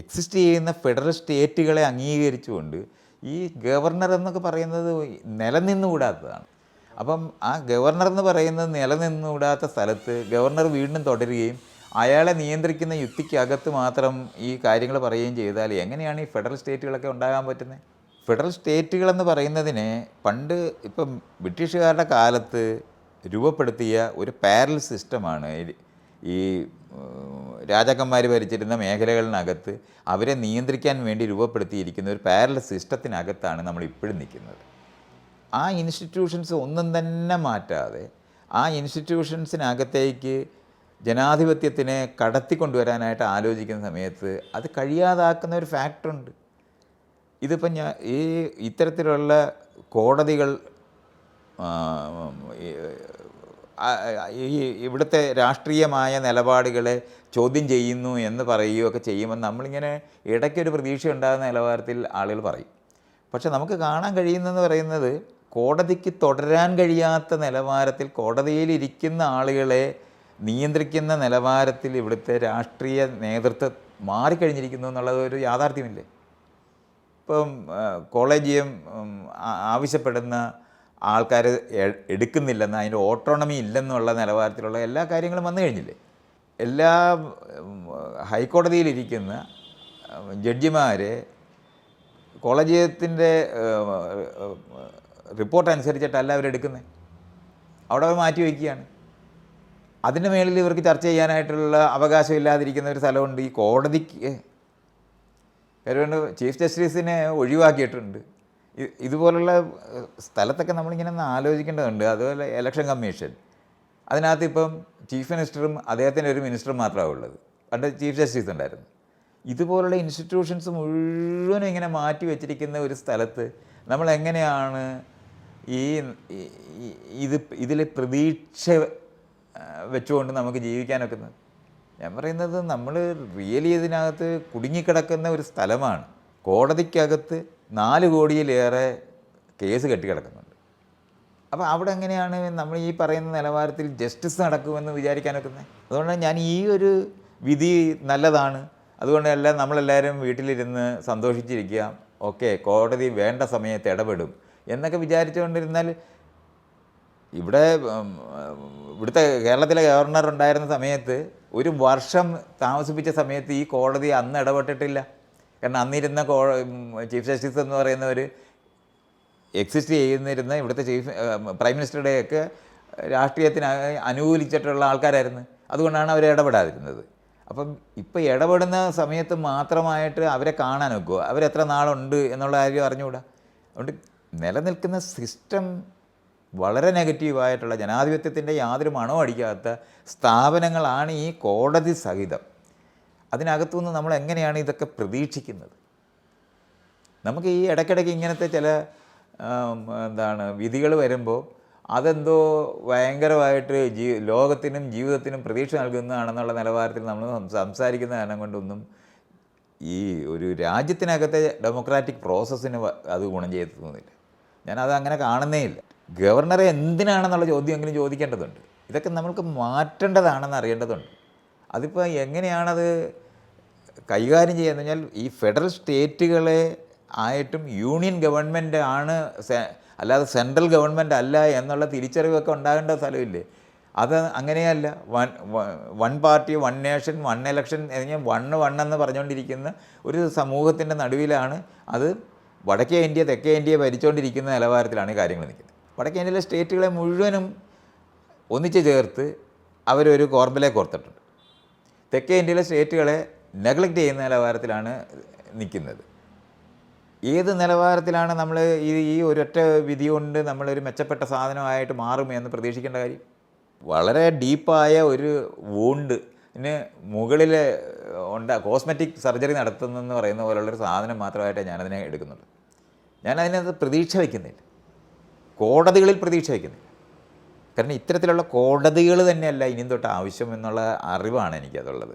Exist ചെയ്യുന്ന federal സ്റ്റേറ്റുകളെ അംഗീകരിച്ചുകൊണ്ട് ഈ ഗവർണർ എന്നൊക്കെ പറയുന്നത് നിലനിന്നുകൂടാത്തതാണ്. അപ്പം ആ ഗവർണർ എന്ന് പറയുന്നത് നിലനിന്നുകൂടാത്ത സ്ഥലത്ത് ഗവർണർ വീണ്ടും തുടരുകയും അയാളെ നിയന്ത്രിക്കുന്ന യുക്തിക്കകത്ത് മാത്രം ഈ കാര്യങ്ങൾ പറയുകയും ചെയ്താൽ എങ്ങനെയാണ് ഈ ഫെഡറൽ സ്റ്റേറ്റുകളൊക്കെ ഉണ്ടാകാൻ പറ്റുന്നത്? ഫെഡറൽ സ്റ്റേറ്റുകളെന്ന് പറയുന്നതിനെ പണ്ട് ഇപ്പം ബ്രിട്ടീഷുകാരുടെ കാലത്ത് രൂപപ്പെടുത്തിയ ഒരു പാരൽ സിസ്റ്റമാണ് ഈ- രാജാക്കന്മാർ ഭരിച്ചിരുന്ന മേഖലകളിനകത്ത് അവരെ നിയന്ത്രിക്കാൻ വേണ്ടി രൂപപ്പെടുത്തിയിരിക്കുന്ന ഒരു പാരൽ സിസ്റ്റത്തിനകത്താണ് നമ്മൾ ഇപ്പോഴും നിൽക്കുന്നത്. ആ ഇൻസ്റ്റിറ്റ്യൂഷൻസ് ഒന്നും തന്നെ മാറ്റാതെ ആ ഇൻസ്റ്റിറ്റ്യൂഷൻസിനകത്തേക്ക് ജനാധിപത്യത്തിനെ കടത്തിക്കൊണ്ടുവരാനായിട്ട് ആലോചിക്കുന്ന സമയത്ത് അത് കഴിയാതാക്കുന്ന ഒരു ഫാക്ടറുണ്ട് ഇതിപ്പം ഞാൻ ഈ ഇത്തരത്തിലുള്ള കോടതികൾ ഈ, ഇവിടുത്തെ രാഷ്ട്രീയമായ നിലപാടുകളെ ചോദ്യം ചെയ്യുന്നു എന്ന് പറയുകയൊക്കെ ചെയ്യുമ്പോൾ നമ്മളിങ്ങനെ ഇടയ്ക്കൊരു പ്രതീക്ഷ ഉണ്ടാകുന്ന നിലവാരത്തിൽ ആളുകൾ പറയും. പക്ഷെ നമുക്ക് കാണാൻ കഴിയുന്നതെന്ന് പറയുന്നത് കോടതിക്ക് തുടരാൻ കഴിയാത്ത നിലവാരത്തിൽ കോടതിയിലിരിക്കുന്ന ആളുകളെ നിയന്ത്രിക്കുന്ന നിലവാരത്തിൽ ഇവിടുത്തെ രാഷ്ട്രീയ നേതൃത്വം മാറിക്കഴിഞ്ഞിരിക്കുന്നു എന്നുള്ളത് ഒരു യാഥാർത്ഥ്യമില്ലേ? ഇപ്പം കോളേജിയം ആവശ്യപ്പെടുന്ന ആൾക്കാർ എടുക്കുന്നില്ലെന്ന് അതിന്റെ ഓട്ടോണമി ഇല്ലെന്നുള്ള നിലവാരത്തിലുള്ള എല്ലാ കാര്യങ്ങളും വന്നു കഴിഞ്ഞില്ലേ? എല്ലാ ഹൈക്കോടതിയിലിരിക്കുന്ന ജഡ്ജിമാരെ കോളേജിയത്തിന്റെ റിപ്പോർട്ട് അനുസരിച്ചിട്ടല്ല അവരെടുക്കുന്നത് അവിടെ അവർ മാറ്റി വയ്ക്കുകയാണ്. അതിന്റെ മേളിൽ ഇവർക്ക് ചർച്ച ചെയ്യാനായിട്ടുള്ള അവകാശം ഇല്ലാതിരിക്കുന്ന ഒരു സ്ഥലമുണ്ട്. ഈ കോടതിക്ക് അതുകൊണ്ട് ചീഫ് ജസ്റ്റിസിനെ ഒഴിവാക്കിയിട്ടുണ്ട്. ഇതുപോലുള്ള സ്ഥലത്തൊക്കെ നമ്മളിങ്ങനെ ഒന്ന് ആലോചിക്കേണ്ടതുണ്ട്. അതുപോലെ ഇലക്ഷൻ കമ്മീഷൻ അതിനകത്ത് ഇപ്പം ചീഫ് മിനിസ്റ്ററും അദ്ദേഹത്തിന്റെ ഒരു മിനിസ്റ്ററും മാത്രമാണ് ഉള്ളത്. പണ്ട് ചീഫ് ജസ്റ്റിസ് ഉണ്ടായിരുന്നു. ഇതുപോലുള്ള ഇൻസ്റ്റിറ്റ്യൂഷൻസ് മുഴുവനും ഇങ്ങനെ മാറ്റി വെച്ചിരിക്കുന്ന ഒരു സ്ഥലത്ത് നമ്മൾ എങ്ങനെയാണ് ഈ ഇത് ഇതിൽ പ്രതീക്ഷ വെച്ചുകൊണ്ട് നമുക്ക് ജീവിക്കാനൊക്കുന്നത്? ഞാൻ പറയുന്നത് നമ്മൾ റിയലി ഇതിനകത്ത് കുടുങ്ങിക്കിടക്കുന്ന ഒരു സ്ഥലമാണ്. കോടതിക്കകത്ത് നാല് കോടിയിലേറെ കേസ് കെട്ടിക്കിടക്കുന്നുണ്ട്. അപ്പോൾ അവിടെ എങ്ങനെയാണ് നമ്മൾ ഈ പറയുന്ന നിലവാരത്തിൽ ജസ്റ്റിസ് നടക്കുമെന്ന് വിചാരിക്കാനൊക്കുന്നത് അതുകൊണ്ട് ഞാൻ ഈ ഒരു വിധി നല്ലതാണ്. അതുകൊണ്ട് എല്ലാം നമ്മളെല്ലാവരും വീട്ടിലിരുന്ന് സന്തോഷിച്ചിരിക്കുക. ഓക്കെ കോടതി വേണ്ട സമയത്ത് ഇടപെടും എന്നൊക്കെ വിചാരിച്ചുകൊണ്ടിരുന്നാൽ ഇവിടെ ഇവിടുത്തെ കേരളത്തിലെ ഗവർണർ ഉണ്ടായിരുന്ന സമയത്ത് ഒരു വർഷം താമസിപ്പിച്ച സമയത്ത് ഈ കോടതി അന്ന് ഇടപെട്ടിട്ടില്ല. കാരണം അന്നിരുന്ന കോ ചീഫ് ജസ്റ്റിസ് എന്ന് പറയുന്നവർ എക്സിസ്റ്റ് ചെയ്യുന്നിരുന്ന ഇവിടുത്തെ ചീഫ് പ്രൈം മിനിസ്റ്ററുടെയൊക്കെ രാഷ്ട്രീയത്തിന് അനുകൂലിച്ചിട്ടുള്ള ആൾക്കാരായിരുന്നു. അതുകൊണ്ടാണ് അവർ ഇടപെടാതിരുന്നത്. അപ്പം ഇപ്പം ഇടപെടുന്ന സമയത്ത് മാത്രമായിട്ട് അവരെ കാണാൻ നോക്കുക അവരെത്ര നാളുണ്ട് എന്നുള്ള കാര്യം അറിഞ്ഞുകൂടാ? അതുകൊണ്ട് നിലനിൽക്കുന്ന സിസ്റ്റം വളരെ നെഗറ്റീവായിട്ടുള്ള ജനാധിപത്യത്തിന്റെ യാതൊരു മണവും അടിക്കാത്ത സ്ഥാപനങ്ങളാണ് ഈ കോടതി സഹിതം. അതിനകത്തുനിന്ന് നമ്മൾ എങ്ങനെയാണ് ഇതൊക്കെ പ്രതീക്ഷിക്കുന്നത്? നമുക്ക് ഈ ഇടയ്ക്കിടയ്ക്ക് ഇങ്ങനത്തെ ചില എന്താണ് വിധികൾ വരുമ്പോൾ അതെന്തോ ഭയങ്കരമായിട്ട് ജീ ലോകത്തിനും ജീവിതത്തിനും പ്രതീക്ഷ നൽകുന്നതാണെന്നുള്ള നിലവാരത്തിൽ നമ്മൾ സംസാരിക്കുന്ന കാരണം കൊണ്ടൊന്നും ഈ ഒരു രാജ്യത്തിനകത്തെ ഡെമോക്രാറ്റിക് പ്രോസസ്സിന് അത് ഗുണം ചെയ്തെത്തുന്നില്ല ഞാനത് അങ്ങനെ കാണുന്നേ ഇല്ല. ഗവർണറെ എന്തിനാണെന്നുള്ള ചോദ്യമെങ്കിലും ചോദിക്കേണ്ടതുണ്ട്. ഇതൊക്കെ നമ്മൾക്ക് മാറ്റേണ്ടതാണെന്ന് അറിയേണ്ടതുണ്ട്. അതിപ്പോൾ എങ്ങനെയാണത് കൈകാര്യം ചെയ്യുന്നത്? കഴിഞ്ഞാൽ ഈ ഫെഡറൽ സ്റ്റേറ്റുകളെ ആയിട്ടും യൂണിയൻ ഗവൺമെന്റ് ആണ് അല്ലാതെ സെൻട്രൽ ഗവൺമെന്റ് അല്ല എന്നുള്ള തിരിച്ചറിവൊക്കെ ഉണ്ടാകേണ്ട സ്ഥലമില്ലേ? അത് അങ്ങനെയല്ല. One one party one nation one election one one എന്ന് പറഞ്ഞുകൊണ്ടിരിക്കുന്ന ഒരു സമൂഹത്തിന്റെ നടുവിലാണ് അത് വടക്കേ ഇന്ത്യ തെക്കേ ഇന്ത്യ ഭരിച്ചുകൊണ്ടിരിക്കുന്ന നിലവാരത്തിലാണ് കാര്യങ്ങൾ നിൽക്കുന്നത്. വടക്കേ ഇന്ത്യയിലെ സ്റ്റേറ്റുകളെ മുഴുവനും ഒന്നിച്ച് ചേർത്ത് അവരൊരു കോർബലേ കോർത്തിട്ടുണ്ട് തെക്കേ ഇന്ത്യയിലെ സ്റ്റേറ്റുകളെ നെഗ്ലക്റ്റ് ചെയ്യുന്ന നിലവാരത്തിലാണ് നിൽക്കുന്നത്. ഏത് നിലവാരത്തിലാണ് നമ്മൾ ഈ ഈ ഒരൊറ്റ വിധി കൊണ്ട് നമ്മളൊരു മെച്ചപ്പെട്ട സാധനമായിട്ട് മാറും എന്ന് പ്രതീക്ഷിക്കേണ്ട കാര്യം? വളരെ ഡീപ്പായ ഒരു വൂണ്ടിന് മുകളിൽ ഉണ്ട കോസ്മെറ്റിക് സർജറി നടത്തുന്നെന്ന് പറയുന്ന പോലുള്ളൊരു സാധനം മാത്രമായിട്ടേ ഞാനതിനെ എടുക്കുന്നുള്ളൂ. ഞാനതിനകത്ത് പ്രതീക്ഷ വയ്ക്കുന്നില്ല. കോടതികളിൽ പ്രതീക്ഷ വയ്ക്കുന്നില്ല. കാരണം ഇത്തരത്തിലുള്ള കോടതികൾ തന്നെയല്ല ഇനിയും തൊട്ട് ആവശ്യം എന്നുള്ള അറിവാണ് എനിക്കതുള്ളത്.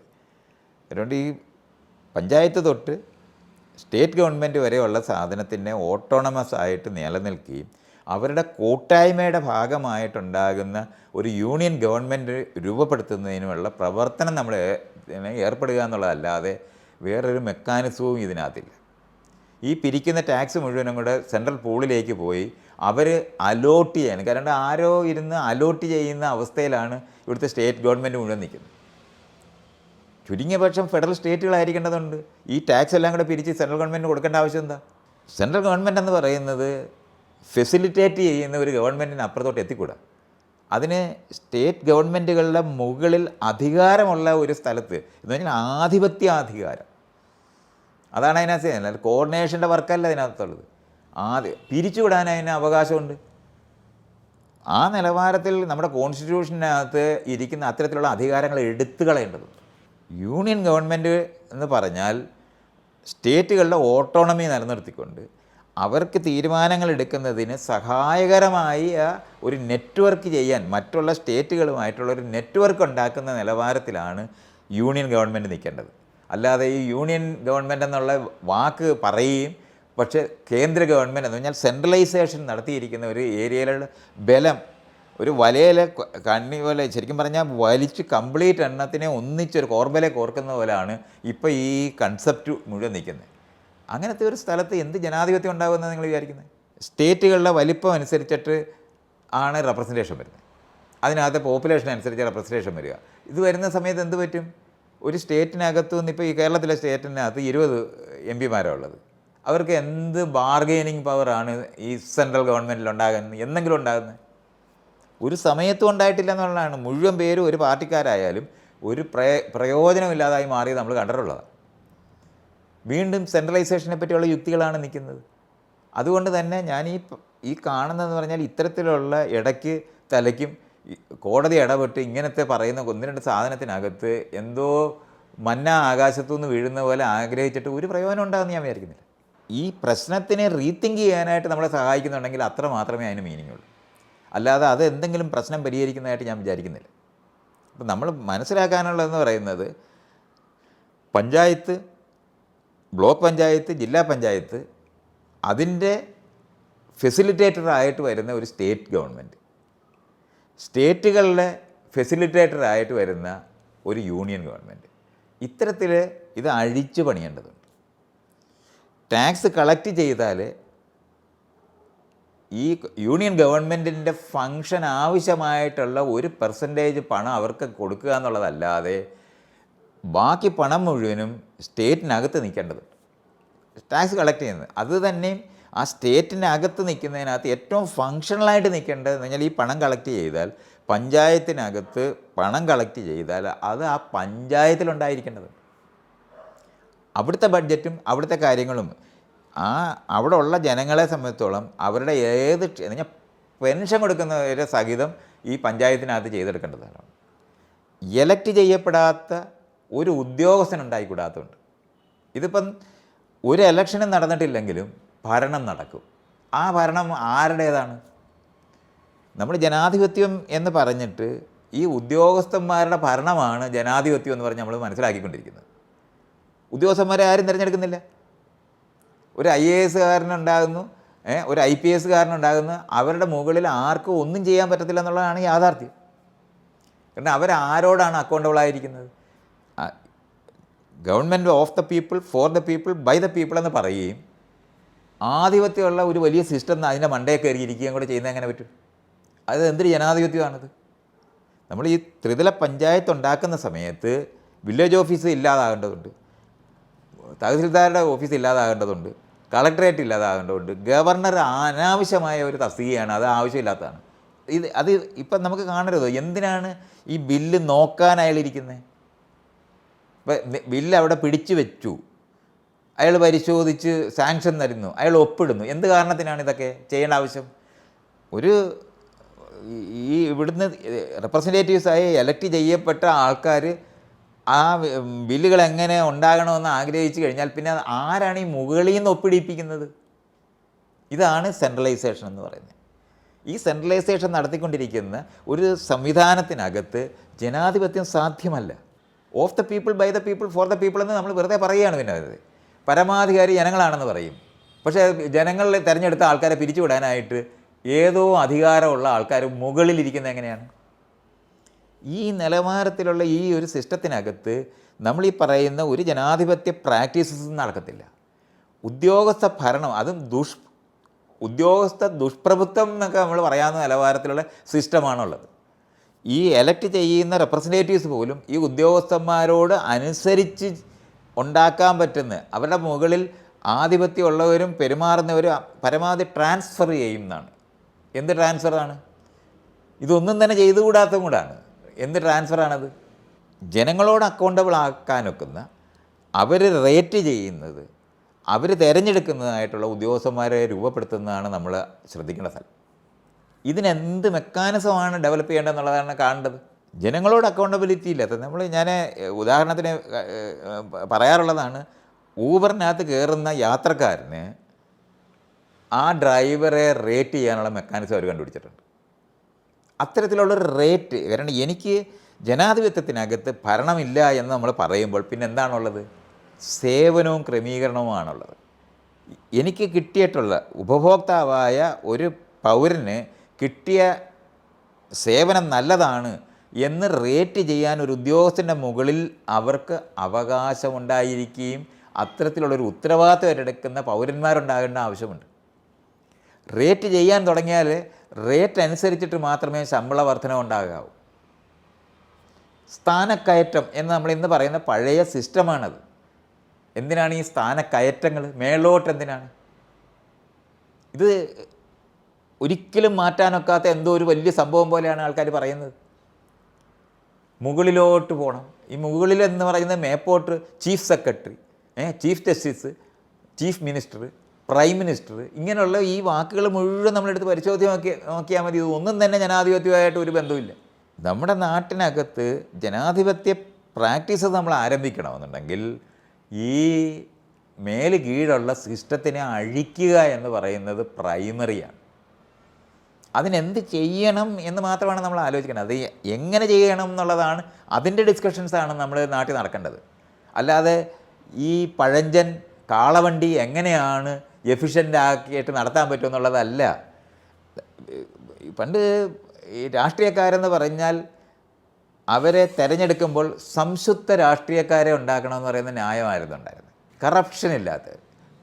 അതുകൊണ്ട് ഈ പഞ്ചായത്ത് തൊട്ട് സ്റ്റേറ്റ് ഗവൺമെന്റ് വരെയുള്ള സാധനത്തിനെ ഓട്ടോണമസ് ആയിട്ട് നിലനിൽക്കുകയും അവരുടെ കൂട്ടായ്മയുടെ ഭാഗമായിട്ടുണ്ടാകുന്ന ഒരു യൂണിയൻ ഗവൺമെന്റ് രൂപപ്പെടുത്തുന്നതിനുമുള്ള പ്രവർത്തനം നമ്മൾ ഏർപ്പെടുക എന്നുള്ളതല്ലാതെ വേറൊരു മെക്കാനിസവും ഇതിനകത്തില്ല. ഈ പിരിക്കുന്ന ടാക്സ് മുഴുവനും കൂടെ സെൻട്രൽ പൂളിലേക്ക് പോയി അവർ അലോട്ട് ചെയ്യാൻ കാരണം ആരോ ഇരുന്ന് അലോട്ട് ചെയ്യുന്ന അവസ്ഥയിലാണ് ഇവിടുത്തെ സ്റ്റേറ്റ് ഗവൺമെന്റ് മുഴുവൻ നിൽക്കുന്നത്. ചുരുങ്ങിയ പക്ഷം ഫെഡറൽ സ്റ്റേറ്റുകളായിരിക്കേണ്ടതുണ്ട്. ഈ ടാക്സ് എല്ലാം കൂടെ പിരിച്ച് സെൻട്രൽ ഗവൺമെന്റ് കൊടുക്കേണ്ട ആവശ്യം എന്താ? സെൻട്രൽ ഗവൺമെന്റ് എന്ന് പറയുന്നത് ഫെസിലിറ്റേറ്റ് ചെയ്യുന്ന ഒരു ഗവൺമെന്റിന് അപ്പുറത്തോട്ട് എത്തിക്കൂടാ. അതിന് സ്റ്റേറ്റ് ഗവൺമെന്റുകളുടെ മുകളിൽ അധികാരമുള്ള ഒരു സ്ഥലത്ത് എന്ന് പറഞ്ഞാൽ ആധിപത്യാധികാരം. അതാണ് അതിനകത്ത് കോർഡിനേഷന്റെ വർക്കല്ല അതിനകത്തുള്ളത്. ആദ്യം പിരിച്ചുവിടാൻ അതിന് അവകാശമുണ്ട്. ആ നിലവാരത്തിൽ നമ്മുടെ കോൺസ്റ്റിറ്റ്യൂഷനകത്ത് ഇരിക്കുന്ന അത്തരത്തിലുള്ള അധികാരങ്ങൾ എടുത്തു കളയേണ്ടതുണ്ട്. യൂണിയൻ ഗവൺമെന്റ് എന്ന് പറഞ്ഞാൽ സ്റ്റേറ്റുകളുടെ ഓട്ടോണമി നിലനിർത്തിക്കൊണ്ട് അവർക്ക് തീരുമാനങ്ങൾ എടുക്കുന്നതിന് സഹായകരമായ ഒരു നെറ്റ്വർക്ക് ചെയ്യാൻ മറ്റുള്ള സ്റ്റേറ്റുകളുമായിട്ടുള്ള ഒരു നെറ്റ്വർക്ക് ഉണ്ടാക്കുന്ന നിലവാരത്തിലാണ് യൂണിയൻ ഗവൺമെന്റ് നിൽക്കേണ്ടത്. അല്ലാതെ ഈ യൂണിയൻ ഗവൺമെന്റ് എന്നുള്ള വാക്ക് പറയുകയും പക്ഷേ കേന്ദ്ര ഗവൺമെന്റ് എന്ന് പറഞ്ഞാൽ സെൻട്രലൈസേഷൻ നടത്തിയിരിക്കുന്ന ഒരു ഏരിയയിലുള്ള ബലം ഒരു വലയിലെ കണ്ണി പോലെ ശരിക്കും പറഞ്ഞാൽ വലിച്ച് കംപ്ലീറ്റ് എണ്ണത്തിനെ ഒന്നിച്ചൊരു കോർബലെ കോർക്കുന്ന പോലെയാണ് ഇപ്പോൾ ഈ കൺസെപ്റ്റ് മുഴുവൻ നിൽക്കുന്നത്. അങ്ങനത്തെ ഒരു സ്ഥലത്ത് എന്ത് ജനാധിപത്യം ഉണ്ടാകുമെന്ന് നിങ്ങൾ വിചാരിക്കുന്നത്? സ്റ്റേറ്റുകളുടെ വലിപ്പം അനുസരിച്ചിട്ട് ആണ് റെപ്രസെന്റേഷൻ വരുന്നത്. അതിനകത്തെ പോപ്പുലേഷൻ അനുസരിച്ച് റെപ്രസെന്റേഷൻ വരിക. ഇത് വരുന്ന സമയത്ത് എന്ത് പറ്റും? ഒരു സ്റ്റേറ്റിനകത്തു നിന്ന് ഇപ്പോൾ ഈ കേരളത്തിലെ സ്റ്റേറ്റിനകത്ത് ഇരുപത് എം പിമാരാണ് ഉള്ളത്. അവർക്ക് എന്ത് ബാർഗെയിനിങ് പവറാണ് ഈ സെൻട്രൽ ഗവൺമെന്റിൽ ഉണ്ടാകുന്നത്? എന്തെങ്കിലും ഉണ്ടാകുന്നത്? ഒരു സമയത്തും ഉണ്ടായിട്ടില്ല എന്നുള്ളതാണ്. മുഴുവൻ പേരും ഒരു പാർട്ടിക്കാരായാലും ഒരു പ്രയ പ്രയോജനമില്ലാതായി മാറിയത് നമ്മൾ കണ്ടിട്ടുള്ളതാണ്. വീണ്ടും സെൻട്രലൈസേഷനെ പറ്റിയുള്ള യുക്തികളാണ് നിൽക്കുന്നത്. അതുകൊണ്ട് തന്നെ ഞാൻ ഈ ഈ കാണുന്നതെന്ന് പറഞ്ഞാൽ ഇത്തരത്തിലുള്ള ഇടയ്ക്ക് തലയ്ക്കും കോടതി ഇടപെട്ട് ഇങ്ങനത്തെ പറയുന്ന ഒന്ന് രണ്ട് സാധനത്തിനകത്ത് എന്തോ മന്ന ആകാശത്തുനിന്ന് വീഴുന്ന പോലെ ആഗ്രഹിച്ചിട്ട് ഒരു പ്രയോജനം ഉണ്ടാകുമെന്ന് ഞാൻ വിചാരിക്കുന്നില്ല. ഈ പ്രശ്നത്തിനെ റീത്തിങ്ക് ചെയ്യാനായിട്ട് നമ്മളെ സഹായിക്കുന്നുണ്ടെങ്കിൽ അത്ര മാത്രമേ അതിന് മീനിങ് ഉള്ളൂ. അല്ലാതെ അത് എന്തെങ്കിലും പ്രശ്നം പരിഹരിക്കുന്നതായിട്ട് ഞാൻ വിചാരിക്കുന്നില്ല. അപ്പം നമ്മൾ മനസ്സിലാക്കാനുള്ളതെന്ന് പറയുന്നത് പഞ്ചായത്ത് ബ്ലോക്ക് പഞ്ചായത്ത് ജില്ലാ പഞ്ചായത്ത് അതിന്റെ ഫെസിലിറ്റേറ്ററായിട്ട് വരുന്ന ഒരു സ്റ്റേറ്റ് ഗവൺമെന്റ് സ്റ്റേറ്റുകളുടെ ഫെസിലിറ്റേറ്ററായിട്ട് വരുന്ന ഒരു യൂണിയൻ ഗവൺമെന്റ് ഇത്തരത്തിൽ ഇത് അഴിച്ചു പണിയേണ്ടതുണ്ട്. ടാക്സ് കളക്ട് ചെയ്താൽ ഈ യൂണിയൻ ഗവൺമെന്റിന്റെ ഫങ്ഷൻ ആവശ്യമായിട്ടുള്ള ഒരു പെർസെന്റേജ് പണം അവർക്ക് കൊടുക്കുക എന്നുള്ളതല്ലാതെ ബാക്കി പണം മുഴുവനും സ്റ്റേറ്റിനകത്ത് നിൽക്കേണ്ടത്. ടാക്സ് കളക്ട് ചെയ്യുന്നത്. അത് തന്നെയും ആ സ്റ്റേറ്റിനകത്ത് നിൽക്കുന്നതിനകത്ത് ഏറ്റവും ഫങ്ഷണലായിട്ട് നിൽക്കേണ്ടത് എന്ന് പറഞ്ഞാൽ ഈ പണം കളക്ട് ചെയ്താൽ പഞ്ചായത്തിനകത്ത് പണം കളക്ട് ചെയ്താൽ അത് ആ പഞ്ചായത്തിലുണ്ടായിരിക്കേണ്ടതുണ്ട് അവിടുത്തെ ബഡ്ജറ്റും അവിടുത്തെ കാര്യങ്ങളും. ആ അവിടെ ഉള്ള ജനങ്ങളെ സംബന്ധിച്ചോളം അവരുടെ ഏത് പറഞ്ഞാൽ പെൻഷൻ കൊടുക്കുന്നവരെ സഹിതം ഈ പഞ്ചായത്തിനകത്ത് ചെയ്തെടുക്കേണ്ടതാണ്. എലക്ട് ചെയ്യപ്പെടാത്ത ഒരു ഉദ്യോഗസ്ഥൻ ഉണ്ടായിക്കൂടാത്തതുണ്ട് ഇതിപ്പം ഒരു എലക്ഷനും നടന്നിട്ടില്ലെങ്കിലും ഭരണം നടക്കും. ആ ഭരണം ആരുടേതാണ്? നമ്മൾ ജനാധിപത്യം എന്ന് പറഞ്ഞിട്ട് ഈ ഉദ്യോഗസ്ഥന്മാരുടെ ഭരണമാണ് ജനാധിപത്യം എന്ന് പറഞ്ഞ് നമ്മൾ മനസ്സിലാക്കിക്കൊണ്ടിരിക്കുന്നത്. ഉദ്യോഗസ്ഥന്മാരെ ആരും തിരഞ്ഞെടുക്കുന്നില്ല. ഒരു ഐ എ എസ് കാരനുണ്ടാകുന്നു ഒരു ഐ പി എസ് കാരനുണ്ടാകുന്നു അവരുടെ മുകളിൽ ആർക്കും ഒന്നും ചെയ്യാൻ പറ്റത്തില്ല എന്നുള്ളതാണ് യാഥാർത്ഥ്യം. കാരണം അവരാരോടാണ് അക്കൗണ്ടബിൾ ആയിരിക്കുന്നത്? Government of the people for the people by the people എന്ന് പറയുകയും ആധിപത്യമുള്ള ഒരു വലിയ സിസ്റ്റം അതിന്റെ മണ്ടയെ കയറിയിരിക്കുകയും കൂടെ ചെയ്യുന്നത് എങ്ങനെ പറ്റും? അത് എന്തൊരു ജനാധിപത്യമാണത്? നമ്മൾ ഈ ത്രിതല പഞ്ചായത്ത് ഉണ്ടാക്കുന്ന സമയത്ത് വില്ലേജ് ഓഫീസ് ഇല്ലാതാകേണ്ടതുണ്ട്. തഹസിൽദാരുടെ ഓഫീസ് ഇല്ലാതാകേണ്ടതുണ്ട് കളക്ടറേറ്റ് ഇല്ലാതാകേണ്ടതുണ്ട് ഗവർണർ അനാവശ്യമായ ഒരു തസ്തികയാണ് അത് ആവശ്യമില്ലാത്തതാണ്. ഇത് അത് ഇപ്പം നമുക്ക് കാണരുത് എന്തിനാണ് ഈ ബില്ല് നോക്കാൻ അയാളിരിക്കുന്നത് ഇപ്പം ബില്ല് അവിടെ പിടിച്ചു വെച്ചു അയാൾ പരിശോധിച്ച് സാങ്ഷൻ തരുന്നു അയാൾ ഒപ്പിടുന്നു എന്ത് കാരണത്തിനാണ് ഇതൊക്കെ ചെയ്യേണ്ട ആവശ്യം? ഒരു ഈ- ഇവിടുന്ന് റെപ്രസെന്റേറ്റീവ്സായി എലക്ട് ചെയ്യപ്പെട്ട ആൾക്കാർ ആ ബില്ലുകൾ എങ്ങനെ ഉണ്ടാകണമെന്ന് ആഗ്രഹിച്ചു കഴിഞ്ഞാൽ പിന്നെ ആരാണ് ഈ മുകളിൽ നിന്ന് ഒപ്പിടിപ്പിക്കുന്നത്? ഇതാണ് സെൻട്രലൈസേഷൻ എന്ന് പറയുന്നത്. ഈ സെൻട്രലൈസേഷൻ നടത്തിക്കൊണ്ടിരിക്കുന്ന ഒരു സംവിധാനത്തിനകത്ത് ജനാധിപത്യം സാധ്യമല്ല. Of the people by the people for the people എന്ന് നമ്മൾ വെറുതെ പറയുകയാണ് പിന്നെ അത്. പരമാധികാരി ജനങ്ങളാണെന്ന് പറയും. പക്ഷേ ജനങ്ങളിൽ തിരഞ്ഞെടുത്ത ആൾക്കാരെ പിരിച്ചുവിടാനായിട്ട് ഏതോ അധികാരമുള്ള ആൾക്കാർ മുകളിലിരിക്കുന്നത് എങ്ങനെയാണ്? ഈ നിലവാരത്തിലുള്ള ഈ ഒരു സിസ്റ്റത്തിനകത്ത് നമ്മൾ ഈ പറയുന്ന ഒരു ജനാധിപത്യ പ്രാക്ടീസസ് നടക്കത്തില്ല. ഉദ്യോഗസ്ഥ ഭരണം അതും ദുഷ് ഉദ്യോഗസ്ഥ ദുഷ്പ്രഭുത്വം എന്നൊക്കെ നമ്മൾ പറയാവുന്ന നിലവാരത്തിലുള്ള സിസ്റ്റമാണുള്ളത്. ഈ എലക്ട് ചെയ്യുന്ന റെപ്രസെന്റേറ്റീവ്സ് പോലും ഈ ഉദ്യോഗസ്ഥന്മാരോട് അനുസരിച്ച് ഉണ്ടാക്കാൻ പറ്റുന്ന അവരുടെ മുകളിൽ ആധിപത്യമുള്ളവരും പെരുമാറുന്നവരും പരമാവധി ട്രാൻസ്ഫർ ചെയ്യുന്നതാണ്. എന്ത് ട്രാൻസ്ഫറാണ് ഇതൊന്നും തന്നെ ചെയ്തുകൂടാത്തതും കൂടാണ്. എന്ത് ട്രാൻസ്ഫറാണത് ജനങ്ങളോട് അക്കൗണ്ടബിൾ ആക്കാനൊക്കുന്ന അവർ റേറ്റ് ചെയ്യുന്നത് അവർ തിരഞ്ഞെടുക്കുന്നതായിട്ടുള്ള ഉദ്യോഗസ്ഥന്മാരെ രൂപപ്പെടുത്തുന്നതാണ് നമ്മൾ ശ്രദ്ധിക്കേണ്ട സ്ഥലം. ഇതിനെന്ത് മെക്കാനിസമാണ് ഡെവലപ്പ് ചെയ്യേണ്ടതെന്നുള്ളതാണ് കാണേണ്ടത്. ജനങ്ങളോട് അക്കൗണ്ടബിലിറ്റി ഇല്ലാത്ത നമ്മൾ ഞാൻ ഉദാഹരണത്തിന് പറയാറുള്ളതാണ് ഊബറിനകത്ത് കയറുന്ന യാത്രക്കാരന് ആ ഡ്രൈവറെ റേറ്റ് ചെയ്യാനുള്ള മെക്കാനിസം അവർ കണ്ടുപിടിച്ചിട്ടുണ്ട്. അത്തരത്തിലുള്ളൊരു റേറ്റ് കാരണം എനിക്ക് ജനാധിപത്യത്തിനകത്ത് ഭരണമില്ല എന്ന് നമ്മൾ പറയുമ്പോൾ പിന്നെ എന്താണുള്ളത്? സേവനവും ക്രമീകരണവുമാണുള്ളത്. എനിക്ക് കിട്ടിയിട്ടുള്ള ഉപഭോക്താവായ ഒരു പൗരന് കിട്ടിയ സേവനം നല്ലതാണ് എന്ന് റേറ്റ് ചെയ്യാൻ ഒരു ഉദ്യോഗസ്ഥന്റെ മുകളിൽ അവർക്ക് അവകാശമുണ്ടായിരിക്കുകയും അത്തരത്തിലുള്ളൊരു ഉത്തരവാദിത്വം ഏറ്റെടുക്കുന്ന പൗരന്മാരുണ്ടാകേണ്ട ആവശ്യമുണ്ട്. റേറ്റ് ചെയ്യാൻ തുടങ്ങിയാൽ റേറ്റ് അനുസരിച്ചിട്ട് മാത്രമേ ശമ്പള വർധന ഉണ്ടാകാവൂ. സ്ഥാനക്കയറ്റം എന്ന് നമ്മൾ ഇന്ന് പറയുന്ന പഴയ സിസ്റ്റമാണത്. എന്തിനാണ് ഈ സ്ഥാനക്കയറ്റങ്ങൾ? മേളോട്ട് എന്തിനാണ്? ഇത് ഒരിക്കലും മാറ്റാനൊക്കാത്ത എന്തോ ഒരു വലിയ സംഭവം പോലെയാണ് ആൾക്കാർ പറയുന്നത്. മുകളിലോട്ട് പോകണം. ഈ മുകളിൽ എന്ന് പറയുന്നത് മേപ്പോട്ട് chief secretary chief justice chief minister prime minister ഇങ്ങനെയുള്ള ഈ വാക്കുകൾ മുഴുവൻ നമ്മളെടുത്ത് പരിശോധന നോക്കി നോക്കിയാൽ മതി. ഒന്നും തന്നെ ജനാധിപത്യമായിട്ട് ഒരു ബന്ധമില്ല നമ്മുടെ നാട്ടിനകത്ത് ജനാധിപത്യ പ്രാക്ടീസ് നമ്മൾ ആരംഭിക്കണമെന്നുണ്ടെങ്കിൽ ഈ മേൽ കീഴുള്ള സിസ്റ്റത്തിനെ അഴിക്കുക എന്ന് പറയുന്നത് പ്രൈമറിയാണ്. അതിനെന്ത് ചെയ്യണം എന്ന് മാത്രമാണ് നമ്മൾ ആലോചിക്കുന്നത് അത് എങ്ങനെ ചെയ്യണം എന്നുള്ളതാണ് അതിന്റെ ഡിസ്കഷൻസാണ് നമ്മൾ നാട്ടിൽ നടക്കേണ്ടത്. അല്ലാതെ ഈ പഴഞ്ചൻ കാളവണ്ടി എങ്ങനെയാണ് എഫിഷ്യന്റ് ആക്കിയിട്ട് നടത്താൻ പറ്റുമെന്നുള്ളതല്ല. പണ്ട് ഈ രാഷ്ട്രീയക്കാരെന്ന് പറഞ്ഞാൽ അവരെ തിരഞ്ഞെടുക്കുമ്പോൾ സംശുദ്ധ രാഷ്ട്രീയക്കാരെ ഉണ്ടാക്കണമെന്ന് പറയുന്ന ന്യായമായിരുന്നു ഉണ്ടായിരുന്നത്. കറപ്ഷൻ ഇല്ലാത്ത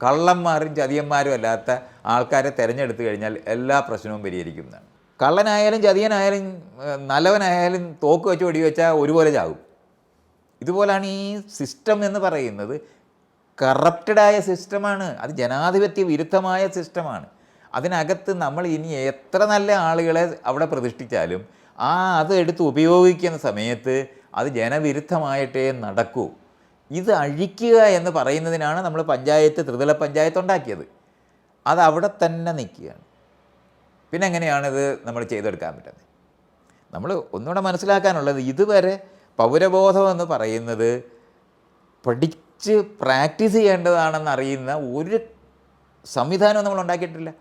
കള്ളന്മാരും ചതിയന്മാരും അല്ലാത്ത ആൾക്കാരെ തിരഞ്ഞെടുത്തു കഴിഞ്ഞാൽ എല്ലാ പ്രശ്നവും പരിഹരിക്കുന്നതാണ്. കള്ളനായാലും ചതിയനായാലും നല്ലവനായാലും തോക്ക് വെച്ച് വെടിവെച്ചാൽ ഒരുപോലെ ചാകും. ഇതുപോലാണ് ഈ സിസ്റ്റം എന്ന് പറയുന്നത് കറപ്റ്റഡായ സിസ്റ്റമാണ് അത് ജനാധിപത്യ വിരുദ്ധമായ സിസ്റ്റമാണ് അതിനകത്ത് നമ്മൾ ഇനി എത്ര നല്ല ആളുകളെ അവിടെ പ്രതിഷ്ഠിച്ചാലും ആ അത് എടുത്ത് ഉപയോഗിക്കുന്ന സമയത്ത് അത് ജനവിരുദ്ധമായിട്ടേ നടക്കൂ. ഇത് അഴിക്കുക എന്ന് പറയുന്നതിനാണ് നമ്മൾ പഞ്ചായത്ത് ത്രിതല പഞ്ചായത്ത് ഉണ്ടാക്കിയത്. അത് അവിടെ തന്നെ നിൽക്കുകയാണ്. പിന്നെ എങ്ങനെയാണിത് നമ്മൾ ചെയ്തെടുക്കാൻ പറ്റുന്നത്? നമ്മൾ ഒന്നുകൂടെ മനസ്സിലാക്കാനുള്ളത് ഇതുവരെ പൗരബോധം എന്ന് പറയുന്നത് പഠിച്ച് പ്രാക്ടീസ് ചെയ്യേണ്ടതാണെന്ന് അറിയുന്ന ഒരു സംവിധാനവും നമ്മൾ ഉണ്ടാക്കിയിട്ടില്ല.